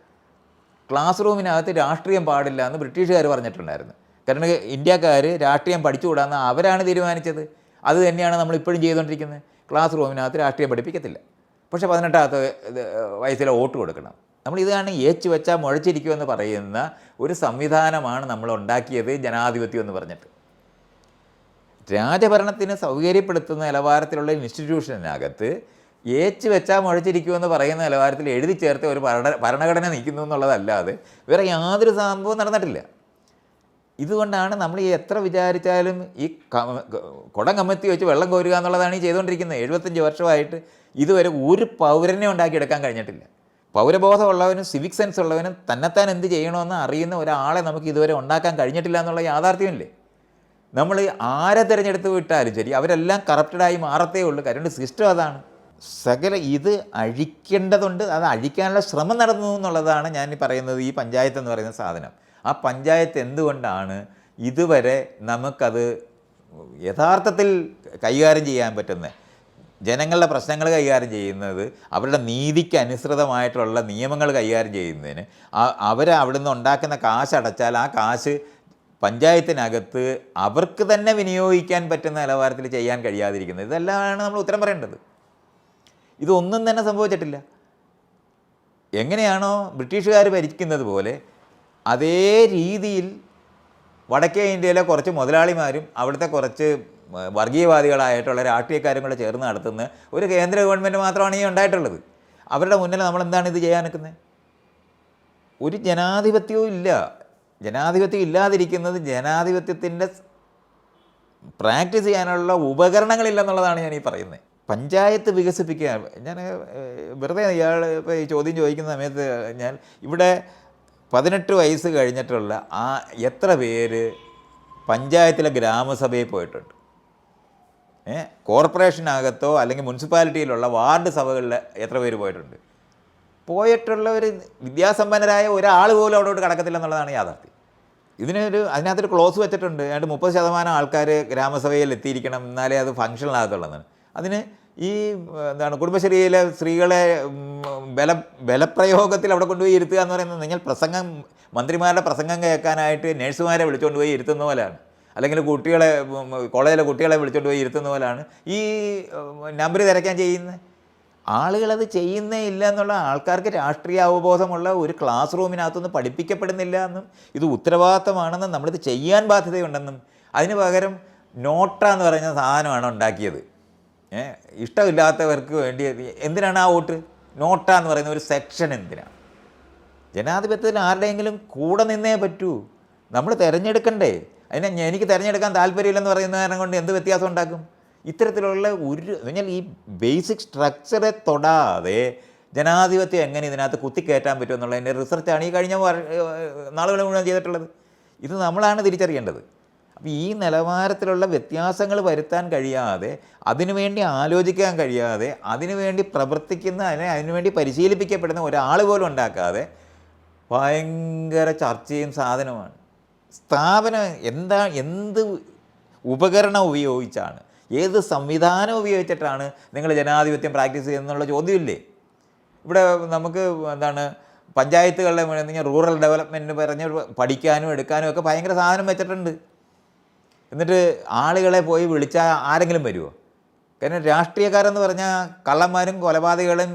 ക്ലാസ് റൂമിനകത്ത് രാഷ്ട്രീയം പാടില്ല എന്ന് ബ്രിട്ടീഷുകാർ പറഞ്ഞിട്ടുണ്ടായിരുന്നു. കാരണം ഇന്ത്യക്കാർ രാഷ്ട്രീയം പഠിച്ചുകൂടാന്ന് അവരാണ് തീരുമാനിച്ചത്. അത് തന്നെയാണ് നമ്മൾ ഇപ്പോഴും ചെയ്തുകൊണ്ടിരിക്കുന്നത്. ക്ലാസ് റൂമിനകത്ത് രാഷ്ട്രീയം പഠിപ്പിക്കത്തില്ല. പക്ഷേ പതിനെട്ടാമത്തെ വയസ്സിലെ വോട്ട് കൊടുക്കണം. നമ്മൾ ഇതാണ് ഏച്ചു വെച്ചാൽ മുഴച്ചിരിക്കുമെന്ന് പറയുന്ന ഒരു സംവിധാനമാണ് നമ്മൾ ഉണ്ടാക്കിയത് ജനാധിപത്യം എന്ന് പറഞ്ഞിട്ട്. രാജഭരണത്തിന് സൗകര്യപ്പെടുത്തുന്ന നിലവാരത്തിലുള്ള ഇൻസ്റ്റിറ്റ്യൂഷനകത്ത് ഏച്ച് വെച്ചാൽ മുഴച്ചിരിക്കുമെന്ന് പറയുന്ന നിലവാരത്തിൽ എഴുതി ചേർത്ത് ഒരു ഭരണ ഭരണഘടന നിൽക്കുന്നു എന്നുള്ളതല്ലാതെ വേറെ യാതൊരു സംഭവം നടന്നിട്ടില്ല. ഇതുകൊണ്ടാണ് നമ്മൾ ഈ എത്ര വിചാരിച്ചാലും ഈ കുടം കമ്മത്തി വെച്ച് വെള്ളം കോരുക എന്നുള്ളതാണ് ഈ ചെയ്തുകൊണ്ടിരിക്കുന്നത്. എഴുപത്തഞ്ച് വർഷമായിട്ട് ഇതുവരെ ഒരു പൗരനെ ഉണ്ടാക്കിയെടുക്കാൻ കഴിഞ്ഞിട്ടില്ല. പൗരബോധമുള്ളവനും സിവിക് സെൻസ് ഉള്ളവനും തന്നെത്താൻ എന്ത് ചെയ്യണമെന്ന് അറിയുന്ന ഒരാളെ നമുക്ക് ഇതുവരെ ഉണ്ടാക്കാൻ കഴിഞ്ഞിട്ടില്ല എന്നുള്ള യാഥാർത്ഥ്യമില്ലേ? നമ്മൾ ആരെ തിരഞ്ഞെടുത്ത് വിട്ടാലും ശരി അവരെല്ലാം കറപ്റ്റഡായി മാറത്തേ ഉള്ളൂ. കാരണം സിസ്റ്റം അതാണ്. സകല ഇത് അഴിക്കേണ്ടതുണ്ട് അത് അഴിക്കാനുള്ള ശ്രമം നടന്നു എന്നുള്ളതാണ് ഞാൻ പറയുന്നത് ഈ പഞ്ചായത്ത് എന്ന് പറയുന്ന സാധനം. ആ പഞ്ചായത്ത് എന്തുകൊണ്ടാണ് ഇതുവരെ നമുക്കത് യഥാർത്ഥത്തിൽ കൈകാര്യം ചെയ്യാൻ പറ്റുന്നത്? ജനങ്ങളുടെ പ്രശ്നങ്ങൾ കൈകാര്യം ചെയ്യുന്നത് അവരുടെ നീതിക്ക് അനുസൃതമായിട്ടുള്ള നിയമങ്ങൾ കൈകാര്യം ചെയ്യുന്നതിന് അവരെ അവിടുന്ന് ഉണ്ടാക്കുന്ന കാശ് അടച്ചാൽ ആ കാശ് പഞ്ചായത്തിനകത്ത് അവർക്ക് തന്നെ വിനിയോഗിക്കാൻ പറ്റുന്ന നിലവാരത്തിൽ ചെയ്യാൻ കഴിയാതിരിക്കുന്നത്. ഇതെല്ലാമാണ് നമ്മൾ ഉത്തരം പറയേണ്ടത്. ഇതൊന്നും തന്നെ സംഭവിച്ചിട്ടില്ല. എങ്ങനെയാണോ ബ്രിട്ടീഷുകാർ ഭരിക്കുന്നത് പോലെ അതേ രീതിയിൽ വടക്കേ ഇന്ത്യയിലെ കുറച്ച് മുതലാളിമാരും അവിടുത്തെ കുറച്ച് വർഗീയവാദികളായിട്ടുള്ള രാഷ്ട്രീയക്കാരും കൂടെ ചേർന്ന് നടത്തുന്ന ഒരു കേന്ദ്ര ഗവൺമെന്റ് മാത്രമാണ് ഈ ഉണ്ടായിട്ടുള്ളത്. അവരുടെ മുന്നിൽ നമ്മൾ എന്താണ് ഇത് ചെയ്യാൻ നിൽക്കുന്നത്? ഒരു ജനാധിപത്യവും ഇല്ല. ജനാധിപത്യം ഇല്ലാതിരിക്കുന്നത് ജനാധിപത്യത്തിന്റെ പ്രാക്ടീസ് ചെയ്യാനുള്ള ഉപകരണങ്ങളില്ലെന്നുള്ളതാണ് ഞാൻ ഈ പറയുന്നത്. പഞ്ചായത്ത് വികസിപ്പിക്കുക. ഞാൻ വെറുതെ ഇയാൾ ഇപ്പോൾ ഈ ചോദ്യം ചോദിക്കുന്ന സമയത്ത് ഞാൻ ഇവിടെ പതിനെട്ട് വയസ്സ് കഴിഞ്ഞിട്ടുള്ള ആ എത്ര പേര് പഞ്ചായത്തിലെ ഗ്രാമസഭയിൽ പോയിട്ടുണ്ട്? കോർപ്പറേഷനകത്തോ അല്ലെങ്കിൽ മുനിസിപ്പാലിറ്റിയിലുള്ള വാർഡ് സഭകളിൽ എത്ര പേര് പോയിട്ടുണ്ട്? പോയിട്ടുള്ള ഒരു വിദ്യാസമ്പന്നരായ ഒരാൾ പോലും അവിടോട്ട് കടക്കത്തില്ല എന്നുള്ളതാണ് യാഥാർത്ഥ്യം. ഇതിനൊരു അതിനകത്തൊരു ക്ലോസ് വെച്ചിട്ടുണ്ട്. ഏതാണ്ട് മുപ്പത് ശതമാനം ആൾക്കാർ ഗ്രാമസഭയിൽ എത്തിയിരിക്കണം. എന്നാലേ അത് ഫങ്ഷനിലാകത്തുള്ളതാണ് അതിന് ഈ എന്താണ് കുടുംബശ്രീയിലെ സ്ത്രീകളെ ബല ബലപ്രയോഗത്തിൽ അവിടെ കൊണ്ടുപോയി ഇരുത്തുക എന്ന് പറയുന്നത് നിങ്ങൾ പ്രസംഗം മന്ത്രിമാരുടെ പ്രസംഗം കേൾക്കാനായിട്ട് നഴ്സുമാരെ വിളിച്ചുകൊണ്ട് പോയി ഇരുത്തുന്ന പോലെയാണ്. അല്ലെങ്കിൽ കുട്ടികളെ കോളേജിലെ കുട്ടികളെ വിളിച്ചുകൊണ്ട് പോയി ഇരുത്തുന്ന പോലെയാണ്. ഈ നമ്പർ തിരക്കാൻ ചെയ്യുന്നത്? ആളുകളത് ചെയ്യുന്നേ ഇല്ല എന്നുള്ള ആൾക്കാർക്ക് രാഷ്ട്രീയ അവബോധമുള്ള ഒരു ക്ലാസ് റൂമിനകത്തൊന്നും പഠിപ്പിക്കപ്പെടുന്നില്ല എന്നും ഇത് ഉത്തരവാദിത്തമാണെന്നും നമ്മളിത് ചെയ്യാൻ ബാധ്യതയുണ്ടെന്നും അതിന് പകരം നോട്ട എന്ന് പറയുന്ന സാധനമാണ് ഉണ്ടാക്കിയത്. ഇഷ്ടമില്ലാത്തവർക്ക് വേണ്ടി എന്തിനാണ് ആ വോട്ട്? നോട്ട എന്ന് പറയുന്ന ഒരു സെക്ഷൻ എന്തിനാണ്? ജനാധിപത്യത്തിൽ ആരുടെയെങ്കിലും കൂടെ നിന്നേ പറ്റൂ. നമ്മൾ തിരഞ്ഞെടുക്കണ്ടേ? അതിനെ എനിക്ക് തിരഞ്ഞെടുക്കാൻ താല്പര്യമില്ലെന്ന് പറയുന്ന കാരണം കൊണ്ട് എന്ത് വ്യത്യാസം ഉണ്ടാക്കും? ഇത്തരത്തിലുള്ള ഒരു പറഞ്ഞാൽ ഈ ബേസിക് സ്ട്രക്ചറെ തൊടാതെ ജനാധിപത്യം എങ്ങനെ ഇതിനകത്ത് കുത്തിക്കയറ്റാൻ പറ്റും എന്നുള്ളതിന്റെ റിസർച്ചാണ് ഈ കഴിഞ്ഞ നാളുകൾ മുഴുവൻ ചെയ്തിട്ടുള്ളത്. ഇത് നമ്മളാണ് തിരിച്ചറിയേണ്ടത്. അപ്പോൾ ഈ നിലവാരത്തിലുള്ള വ്യത്യാസങ്ങൾ വരുത്താൻ കഴിയാതെ അതിനുവേണ്ടി ആലോചിക്കാൻ കഴിയാതെ അതിനുവേണ്ടി പ്രവർത്തിക്കുന്ന അതിനെ അതിനുവേണ്ടി പരിശീലിപ്പിക്കപ്പെടുന്ന ഒരാൾ പോലും ഉണ്ടാക്കാതെ ഭയങ്കര ചർച്ചയും സാധനമാണ് സ്ഥാപനം എന്താ എന്ത് ഉപകരണം ഉപയോഗിച്ചാണ് ഏത് സംവിധാനം ഉപയോഗിച്ചിട്ടാണ് നിങ്ങൾ ജനാധിപത്യം പ്രാക്ടീസ് ചെയ്യുന്നുള്ള ചോദ്യമില്ലേ? ഇവിടെ നമുക്ക് എന്താണ് പഞ്ചായത്തുകളുടെ കഴിഞ്ഞാൽ റൂറൽ ഡെവലപ്മെന്റ് പറഞ്ഞ് പഠിക്കാനും എടുക്കാനും ഒക്കെ ഭയങ്കര സാധനം വെച്ചിട്ടുണ്ട്. എന്നിട്ട് ആളുകളെ പോയി വിളിച്ചാൽ ആരെങ്കിലും വരുമോ കാരണം രാഷ്ട്രീയക്കാരെന്ന് പറഞ്ഞാൽ കള്ളന്മാരും കൊലപാതകളും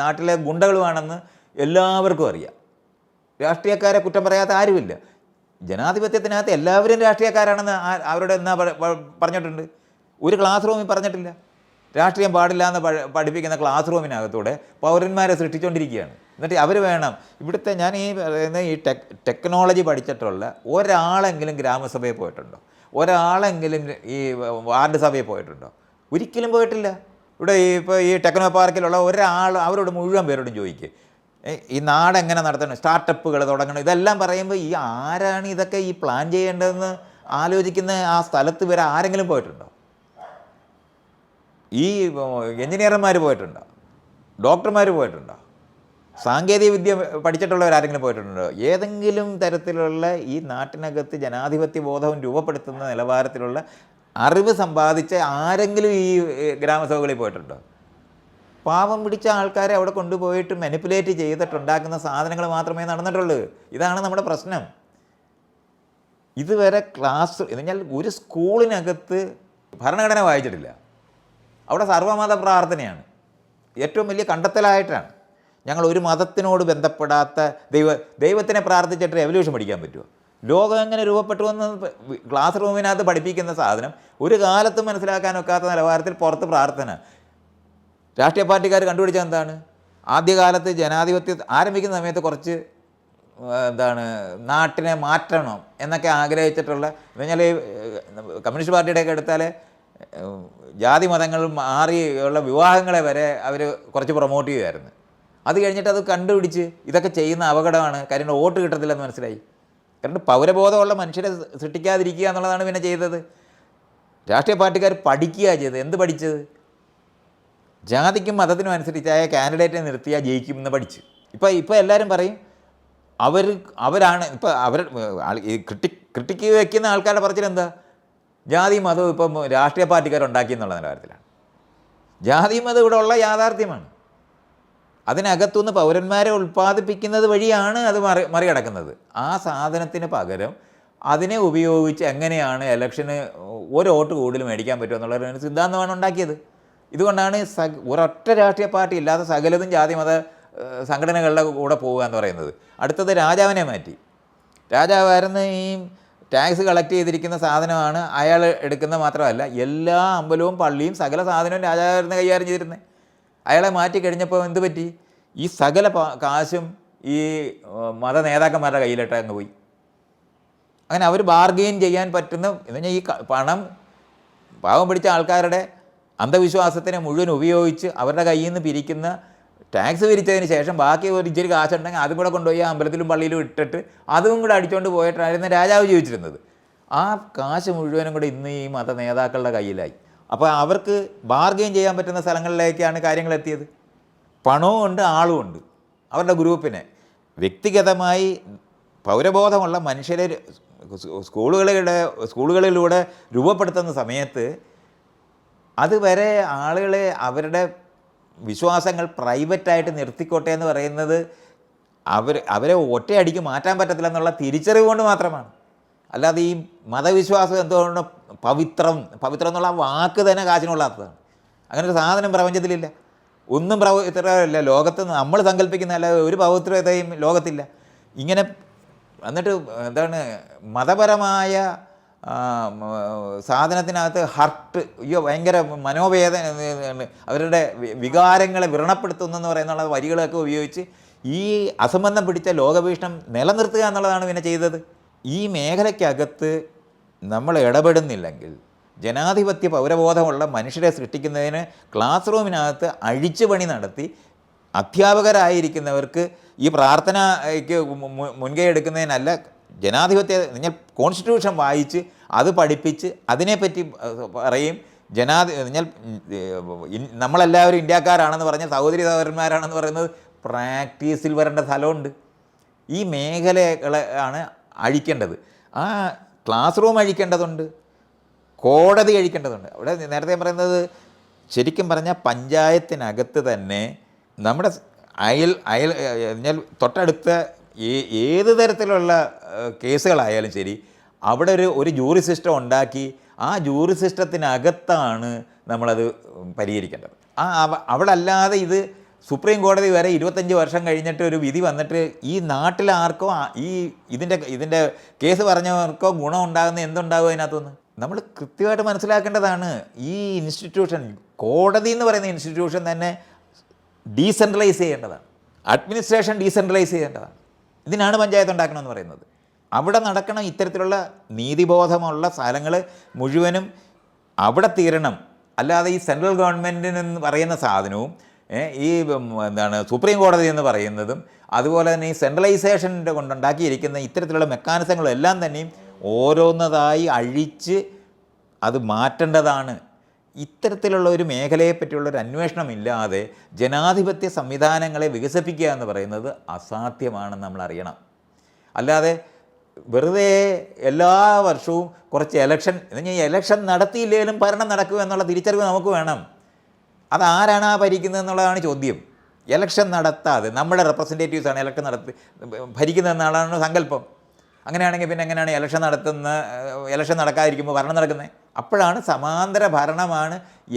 നാട്ടിലെ ഗുണ്ടകളുമാണെന്ന് എല്ലാവർക്കും അറിയാം. രാഷ്ട്രീയക്കാരെ കുറ്റം പറയാത്ത ആരുമില്ല. ജനാധിപത്യത്തിനകത്ത് എല്ലാവരും രാഷ്ട്രീയക്കാരാണെന്ന് അവരുടെ എന്നാ പറഞ്ഞിട്ടുണ്ട്? ഒരു ക്ലാസ് റൂമിൽ പറഞ്ഞിട്ടില്ല. രാഷ്ട്രീയം പാടില്ല എന്ന് പഠിപ്പിക്കുന്ന ക്ലാസ് റൂമിനകത്തൂടെ പൗരന്മാരെ സൃഷ്ടിച്ചുകൊണ്ടിരിക്കുകയാണ് എന്നിട്ട് അവർ വേണം ഇവിടുത്തെ ഞാൻ ഈ പറയുന്ന ഈ ടെക് ടെക്നോളജി പഠിച്ചിട്ടുള്ള ഒരാളെങ്കിലും ഗ്രാമസഭയിൽ പോയിട്ടുണ്ടോ? ഒരാളെങ്കിലും ഈ വാർഡ് സഭയിൽ പോയിട്ടുണ്ടോ? ഒരിക്കലും പോയിട്ടില്ല. ഇവിടെ ഈ ഇപ്പോൾ ഈ ടെക്നോ പാർക്കിലുള്ള ഒരാൾ അവരോട് മുഴുവൻ പേരോടും ചോദിക്കുക ഈ നാട് എങ്ങനെ നടത്തണം? സ്റ്റാർട്ടപ്പുകൾ തുടങ്ങണം. ഇതെല്ലാം പറയുമ്പോൾ ഈ ആരാണ് ഇതൊക്കെ ഈ പ്ലാൻ ചെയ്യേണ്ടതെന്ന് ആലോചിക്കുന്ന ആ സ്ഥലത്ത് വരെ ആരെങ്കിലും പോയിട്ടുണ്ടോ? ഈ എഞ്ചിനീയർമാർ പോയിട്ടുണ്ടോ? ഡോക്ടർമാർ പോയിട്ടുണ്ടോ? സാങ്കേതിക വിദ്യ പഠിച്ചിട്ടുള്ളവർ ആരെങ്കിലും പോയിട്ടുണ്ടോ? ഏതെങ്കിലും തരത്തിലുള്ള ഈ നാട്ടിനകത്ത് ജനാധിപത്യ ബോധവും രൂപപ്പെടുത്തുന്ന നിലവാരത്തിലുള്ള അറിവ് സമ്പാദിച്ച ആരെങ്കിലും ഈ ഗ്രാമസഭകളിൽ പോയിട്ടുണ്ടോ? പാവം പിടിച്ച ആൾക്കാരെ അവിടെ കൊണ്ടുപോയിട്ട് മെനിപ്പുലേറ്റ് ചെയ്തിട്ടുണ്ടാക്കുന്ന സാധനങ്ങൾ മാത്രമേ നടന്നിട്ടുള്ളൂ. ഇതാണ് നമ്മുടെ പ്രശ്നം. ഇതുവരെ ക്ലാസ് എന്ന് പറഞ്ഞാൽ ഒരു സ്കൂളിനകത്ത് ഭരണഘടന വായിച്ചിട്ടില്ല. അവിടെ സർവമത പ്രാർത്ഥനയാണ്. ഏറ്റവും വലിയ കണ്ടെത്തലായിട്ടാണ്. ഞങ്ങൾ ഒരു മതത്തിനോട് ബന്ധപ്പെടാത്ത ദൈവ ദൈവത്തിനെ പ്രാർത്ഥിച്ചിട്ട് എവല്യൂഷൻ പഠിക്കാൻ പറ്റുമോ ലോകം എങ്ങനെ രൂപപ്പെട്ടു എന്ന് ക്ലാസ് റൂമിനകത്ത് പഠിപ്പിക്കുന്ന സാധനം ഒരു കാലത്തും മനസ്സിലാക്കാനൊക്കാത്ത നിലവാരത്തിൽ പുറത്ത് പ്രാർത്ഥന. രാഷ്ട്രീയ പാർട്ടിക്കാർ കണ്ടുപിടിച്ചത് എന്താണ്? ആദ്യകാലത്ത് ജനാധിപത്യ ആരംഭിക്കുന്ന സമയത്ത് കുറച്ച് എന്താണ് നാട്ടിനെ മാറ്റണം എന്നൊക്കെ ആഗ്രഹിച്ചിട്ടുള്ള എന്ന് പറഞ്ഞാൽ കമ്മ്യൂണിസ്റ്റ് പാർട്ടിയുടെയൊക്കെ എടുത്താൽ ജാതി മതങ്ങൾ മാറിയുള്ള വിവാഹങ്ങളെ വരെ അവർ കുറച്ച് പ്രൊമോട്ട് ചെയ്യുമായിരുന്നു അത് കഴിഞ്ഞിട്ട് അത് കണ്ടുപിടിച്ച് ഇതൊക്കെ ചെയ്യുന്ന അപകടമാണ്. കാര്യം വോട്ട് കിട്ടത്തില്ലെന്ന് മനസ്സിലായി. കാരണം പൗരബോധമുള്ള മനുഷ്യരെ സൃഷ്ടിക്കാതിരിക്കുക എന്നുള്ളതാണ് പിന്നെ ചെയ്തത്. രാഷ്ട്രീയ പാർട്ടിക്കാർ പഠിക്കുക ചെയ്തത്. എന്ത് പഠിച്ചത്? ജാതിക്കും മതത്തിനും അനുസരിച്ചായ കാൻഡിഡേറ്റിനെ നിർത്തിയാൽ ജയിക്കും എന്ന് പഠിച്ചു. ഇപ്പോൾ ഇപ്പോൾ എല്ലാവരും പറയും അവർ അവരാണ് ഇപ്പോൾ അവർ ക്രിട്ടി ക്രിട്ടിക്ക് വയ്ക്കുന്ന ആൾക്കാരുടെ പറച്ചിൽ എന്താ ജാതി മതവും ഇപ്പം രാഷ്ട്രീയ പാർട്ടിക്കാരുണ്ടാക്കി എന്നുള്ള നിലവാരത്തിലാണ്. ജാതി മതം ഇവിടെ ഉള്ള യാഥാർത്ഥ്യമാണ്. അതിനകത്തുനിന്ന് പൗരന്മാരെ ഉൽപ്പാദിപ്പിക്കുന്നത് വഴിയാണ് അത് മറി മറികടക്കുന്നത്. ആ സാധനത്തിന് പകരം അതിനെ ഉപയോഗിച്ച് എങ്ങനെയാണ് ഇലക്ഷന് ഒരു വോട്ട് കൂടുതൽ മേടിക്കാൻ പറ്റുമോ എന്നുള്ളൊരു സിദ്ധാന്തമാണ് ഉണ്ടാക്കിയത്. ഇതുകൊണ്ടാണ് സ ഒരൊറ്റ രാഷ്ട്രീയ പാർട്ടി ഇല്ലാത്ത സകലതും ജാതി മത സംഘടനകളുടെ കൂടെ പോവുക എന്ന് പറയുന്നത്. അടുത്തത് രാജാവിനെ മാറ്റി. രാജാവായിരുന്നു ഈ ടാക്സ് കളക്ട് ചെയ്തിരിക്കുന്ന സാധനമാണ് അയാൾ എടുക്കുന്നത് മാത്രമല്ല എല്ലാ അമ്പലവും പള്ളിയും സകല സാധനവും രാജാവായിരുന്നു കൈകാര്യം ചെയ്തിരുന്നത്. അയാളെ മാറ്റി കഴിഞ്ഞപ്പോൾ എന്ത് പറ്റി? ഈ സകല കാശും ഈ മത നേതാക്കന്മാരുടെ കയ്യിലിട്ട് അങ്ങ് പോയി. അങ്ങനെ അവർ ബാർഗെയിൻ ചെയ്യാൻ പറ്റുന്ന എന്ന് പറഞ്ഞാൽ ഈ പണം പാവം പിടിച്ച ആൾക്കാരുടെ അന്ധവിശ്വാസത്തിനെ മുഴുവൻ ഉപയോഗിച്ച് അവരുടെ കയ്യിൽ നിന്ന് പിരിക്കുന്ന ടാക്സ് പിരിച്ചതിന് ശേഷം ബാക്കി ഒരു ഇച്ചിരി കാശുണ്ടെങ്കിൽ അതും കൂടെ കൊണ്ടുപോയി അമ്പലത്തിലും പള്ളിയിലും ഇട്ടിട്ട് അതും കൂടെ അടിച്ചുകൊണ്ട് പോയിട്ടായിരുന്നു രാജാവ് ജീവിച്ചിരുന്നത്. ആ കാശ് മുഴുവനും കൂടെ ഇന്ന് ഈ മത നേതാക്കളുടെ കയ്യിലായി. അപ്പോൾ അവർക്ക് ബാർഗെയിൻ ചെയ്യാൻ പറ്റുന്ന സ്ഥലങ്ങളിലേക്കാണ് കാര്യങ്ങൾ എത്തിയത്. പണവും ഉണ്ട് ആളും ഉണ്ട്. അവരുടെ ഗ്രൂപ്പിനെ. വ്യക്തിഗതമായി പൗരബോധമുള്ള മനുഷ്യരെ സ്കൂളുകളുടെ സ്കൂളുകളിലൂടെ രൂപപ്പെടുത്തുന്ന സമയത്ത് അതുവരെ ആളുകളെ അവരുടെ വിശ്വാസങ്ങൾ പ്രൈവറ്റായിട്ട് നിർത്തിക്കോട്ടെ എന്ന് പറയുന്നത് അവർ അവരെ ഒറ്റയടിക്ക് മാറ്റാൻ പറ്റത്തില്ല എന്നുള്ള തിരിച്ചറിവ് കൊണ്ട് മാത്രമാണ്. അല്ലാതെ ഈ മതവിശ്വാസം എന്തുകൊണ്ട് പവിത്രം പവിത്രം എന്നുള്ള വാക്ക് തന്നെ കാശിനുള്ളതാണ് അങ്ങനെ ഒരു സാധനം പ്രപഞ്ചത്തിലില്ല. ഒന്നും പവിത്രമല്ല ലോകത്ത് നമ്മൾ സങ്കല്പിക്കുന്ന അല്ല ഒരു പവിത്രതയും ലോകത്തില്ല. ഇങ്ങനെ എന്നിട്ട് എന്താണ് മതപരമായ സാധനത്തിനകത്ത് ഹർട്ട് അയ്യോ ഭയങ്കര മനോവേദന അവരുടെ വികാരങ്ങളെ വികാരങ്ങളെ വ്രണപ്പെടുത്തുന്നെന്ന് പറയുന്ന വരികളൊക്കെ ഉപയോഗിച്ച് ഈ അസംബന്ധം പിടിച്ച ലോകഭീഷണം നിലനിർത്തുക എന്നുള്ളതാണ് പിന്നെ ചെയ്തത്. ഈ മേഖലയ്ക്കകത്ത് നമ്മൾ ഇടപെടുന്നില്ലെങ്കിൽ ജനാധിപത്യ പൗരബോധമുള്ള മനുഷ്യരെ സൃഷ്ടിക്കുന്നതിന് ക്ലാസ് റൂമിനകത്ത് അഴിച്ചുപണി നടത്തി അധ്യാപകരായിരിക്കുന്നവർക്ക് ഈ പ്രാർത്ഥനയ്ക്ക് മുൻകൈ എടുക്കുന്നതിനല്ല ജനാധിപത്യ നിങ്ങൾ കോൺസ്റ്റിറ്റ്യൂഷൻ വായിച്ച് അത് പഠിപ്പിച്ച് അതിനെപ്പറ്റി പറയും. ജനാധി നിങ്ങൾ നമ്മളെല്ലാവരും ഇന്ത്യക്കാരാണെന്ന് പറഞ്ഞ സഹോദരി സഹോദരന്മാരാണെന്ന് പറയുന്നത് പ്രാക്ടീസിൽ വരേണ്ട സ്ഥലമുണ്ട്. ഈ മേഖലകളെ ആണ് അഴിക്കേണ്ടത്. ആ ക്ലാസ് റൂം അഴിക്കേണ്ടതുണ്ട്. കോടതി അഴിക്കേണ്ടതുണ്ട്. അവിടെ നേരത്തെ പറയുന്നത് ശരിക്കും പറഞ്ഞാൽ പഞ്ചായത്തിനകത്ത് തന്നെ നമ്മുടെ അയൽ അയൽ തൊട്ടടുത്ത ഏത് തരത്തിലുള്ള കേസുകളായാലും ശരി അവിടെ ഒരു ഒരു ജൂറി സിസ്റ്റം ഉണ്ടാക്കി ആ ജൂറി സിസ്റ്റത്തിനകത്താണ് നമ്മളത് പരിഹരിക്കേണ്ടത്. ആ അവിടെ അല്ലാതെ ഇത് സുപ്രീം കോടതി വരെ ഇരുപത്തഞ്ച് വർഷം കഴിഞ്ഞിട്ട് ഒരു വിധി വന്നിട്ട് ഈ നാട്ടിലെ ആർക്കോ ഈ ഇതിന്റെ ഇതിന്റെ കേസ് പറഞ്ഞവർക്കോ ഗുണം ഉണ്ടാകുന്ന എന്തുണ്ടാകും അതിനകത്തുനിന്ന്? നമ്മൾ കൃത്യമായിട്ട് മനസ്സിലാക്കേണ്ടതാണ് ഈ ഇൻസ്റ്റിറ്റ്യൂഷൻ കോടതി എന്ന് പറയുന്ന ഇൻസ്റ്റിറ്റ്യൂഷൻ തന്നെ ഡീസെൻട്രലൈസ് ചെയ്യേണ്ടതാണ്. അഡ്മിനിസ്ട്രേഷൻ ഡീസെൻട്രലൈസ് ചെയ്യേണ്ടതാണ്. ഇതിനാണ് പഞ്ചായത്ത് ഉണ്ടാക്കണമെന്ന് പറയുന്നത്. അവിടെ നടക്കണം ഇത്തരത്തിലുള്ള നീതിബോധമുള്ള സ്ഥലങ്ങൾ മുഴുവനും അവിടെ തീരണം. അല്ലാതെ ഈ സെൻട്രൽ ഗവൺമെന്റിനെന്ന് പറയുന്ന സാധനവും ഈ എന്താണ് സുപ്രീം കോടതി എന്ന് പറയുന്നതും അതുപോലെ തന്നെ ഈ സെൻട്രലൈസേഷന്റെ കൊണ്ടുണ്ടാക്കിയിരിക്കുന്ന ഇത്തരത്തിലുള്ള മെക്കാനിസങ്ങളും എല്ലാം തന്നെയും ഓരോന്നതായി അഴിച്ച് അത് മാറ്റേണ്ടതാണ് ഇത്തരത്തിലുള്ള ഒരു മേഖലയെ പറ്റിയുള്ള ഒരു അന്വേഷണം ഇല്ലാതെ ജനാധിപത്യ സംവിധാനങ്ങളെ വികസിപ്പിക്കുക എന്ന് പറയുന്നത് അസാധ്യമാണെന്ന് നമ്മൾ അറിയണം. അല്ലാതെ വെറുതെ എല്ലാ വർഷവും കുറച്ച് എലക്ഷൻ എന്ന് എലക്ഷൻ നടത്തിയില്ലെങ്കിലും ഭരണം നടക്കുക എന്നുള്ള തിരിച്ചറിവ് നമുക്ക് വേണം. അതാരാണ് ആ ഭരിക്കുന്നത് എന്നുള്ളതാണ് ചോദ്യം. എലക്ഷൻ നടത്താതെ നമ്മുടെ റെപ്രസെന്റേറ്റീവ്സാണ് എലക്ഷൻ നടത്തി ഭരിക്കുന്നത് എന്നാണ് സങ്കല്പം. അങ്ങനെയാണെങ്കിൽ പിന്നെ എങ്ങനെയാണ് എലക്ഷൻ നടത്തുന്ന എലക്ഷൻ നടക്കാതിരിക്കുമ്പോൾ ഭരണം നടക്കുന്നത് അപ്പോഴാണ് സമാന്തര ഭരണമാണ്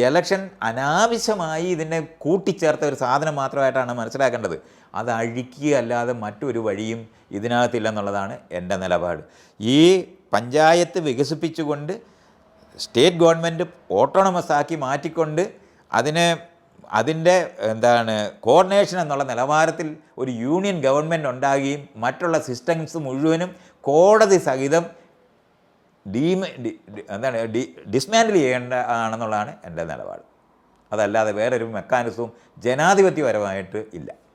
എലക്ഷൻ അനാവശ്യമായി ഇതിനെ കൂട്ടിച്ചേർത്ത ഒരു സാധനം മാത്രമായിട്ടാണ് മനസ്സിലാക്കേണ്ടത്. അത് അഴിക്കുക അല്ലാതെ മറ്റൊരു വഴിയും ഇതിനകത്തില്ലെന്നുള്ളതാണ് എന്റെ നിലപാട്. ഈ പഞ്ചായത്ത് വികസിപ്പിച്ചുകൊണ്ട് സ്റ്റേറ്റ് ഗവൺമെന്റ് ഓട്ടോണമസ് ആക്കി മാറ്റിക്കൊണ്ട് അതിനെ അതിന്റെ എന്താണ് കോർഡിനേഷൻ എന്നുള്ള നിലവാരത്തിൽ ഒരു യൂണിയൻ ഗവൺമെന്റ് ഉണ്ടാകുകയും മറ്റുള്ള സിസ്റ്റംസ് മുഴുവനും കോടതി സഹിതം ഡീമ എന്താണ് ഡി ഡിസ്മാൻഡിൽ ചെയ്യേണ്ട ആണെന്നുള്ളതാണ് എന്റെ നിലപാട്. അതല്ലാതെ വേറൊരു മെക്കാനിസവും ജനാധിപത്യപരമായിട്ട് ഇല്ല.